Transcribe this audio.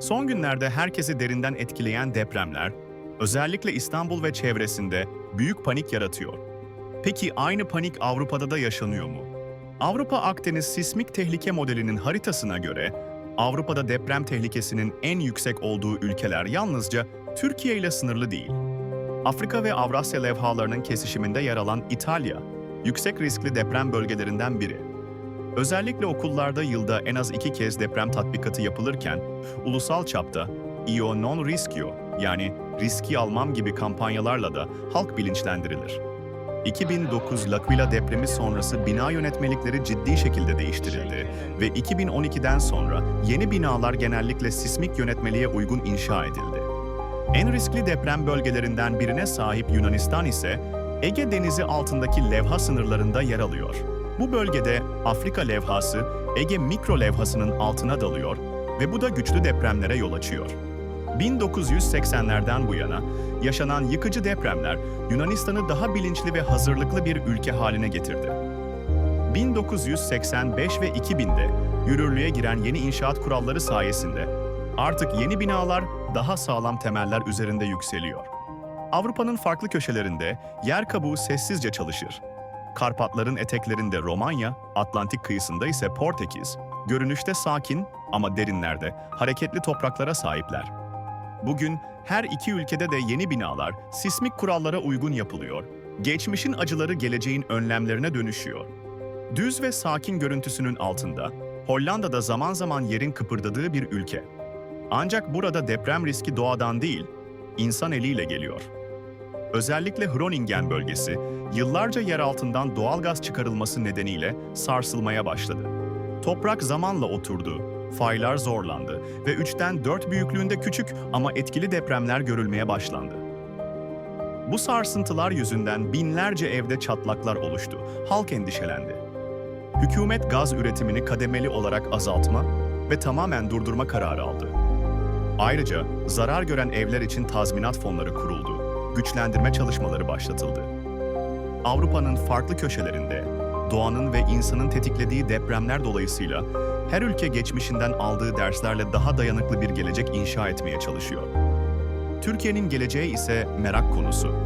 Son günlerde herkesi derinden etkileyen depremler, özellikle İstanbul ve çevresinde büyük panik yaratıyor. Peki aynı panik Avrupa'da da yaşanıyor mu? Avrupa Akdeniz Sismik Tehlike Modeli'nin haritasına göre Avrupa'da deprem tehlikesinin en yüksek olduğu ülkeler yalnızca Türkiye ile sınırlı değil. Afrika ve Avrasya levhalarının kesişiminde yer alan İtalya, yüksek riskli deprem bölgelerinden biri. Özellikle okullarda yılda en az iki kez deprem tatbikatı yapılırken, ulusal çapta Io non rischio yani riski almam gibi kampanyalarla da halk bilinçlendirilir. 2009 L'Aquila depremi sonrası bina yönetmelikleri ciddi şekilde değiştirildi ve 2012'den sonra yeni binalar genellikle sismik yönetmeliğe uygun inşa edildi. En riskli deprem bölgelerinden birine sahip Yunanistan ise Ege Denizi altındaki levha sınırlarında yer alıyor. Bu bölgede Afrika levhası Ege mikro levhasının altına dalıyor ve bu da güçlü depremlere yol açıyor. 1980'lerden bu yana yaşanan yıkıcı depremler Yunanistan'ı daha bilinçli ve hazırlıklı bir ülke haline getirdi. 1985 ve 2000'de yürürlüğe giren yeni inşaat kuralları sayesinde artık yeni binalar daha sağlam temeller üzerinde yükseliyor. Avrupa'nın farklı köşelerinde yer kabuğu sessizce çalışır. Karpatların eteklerinde Romanya, Atlantik kıyısında ise Portekiz, görünüşte sakin ama derinlerde hareketli topraklara sahipler. Bugün her iki ülkede de yeni binalar sismik kurallara uygun yapılıyor. Geçmişin acıları geleceğin önlemlerine dönüşüyor. Düz ve sakin görüntüsünün altında Hollanda'da zaman zaman yerin kıpırdadığı bir ülke. Ancak burada deprem riski doğadan değil, insan eliyle geliyor. Özellikle Groningen bölgesi yıllarca yer altından doğal gaz çıkarılması nedeniyle sarsılmaya başladı. Toprak zamanla oturdu, faylar zorlandı ve 3'ten 4 büyüklüğünde küçük ama etkili depremler görülmeye başlandı. Bu sarsıntılar yüzünden binlerce evde çatlaklar oluştu. Halk endişelendi. Hükümet gaz üretimini kademeli olarak azaltma ve tamamen durdurma kararı aldı. Ayrıca zarar gören evler için tazminat fonları kuruldu. Güçlendirme çalışmaları başlatıldı. Avrupa'nın farklı köşelerinde doğanın ve insanın tetiklediği depremler dolayısıyla her ülke geçmişinden aldığı derslerle daha dayanıklı bir gelecek inşa etmeye çalışıyor. Türkiye'nin geleceği ise merak konusu.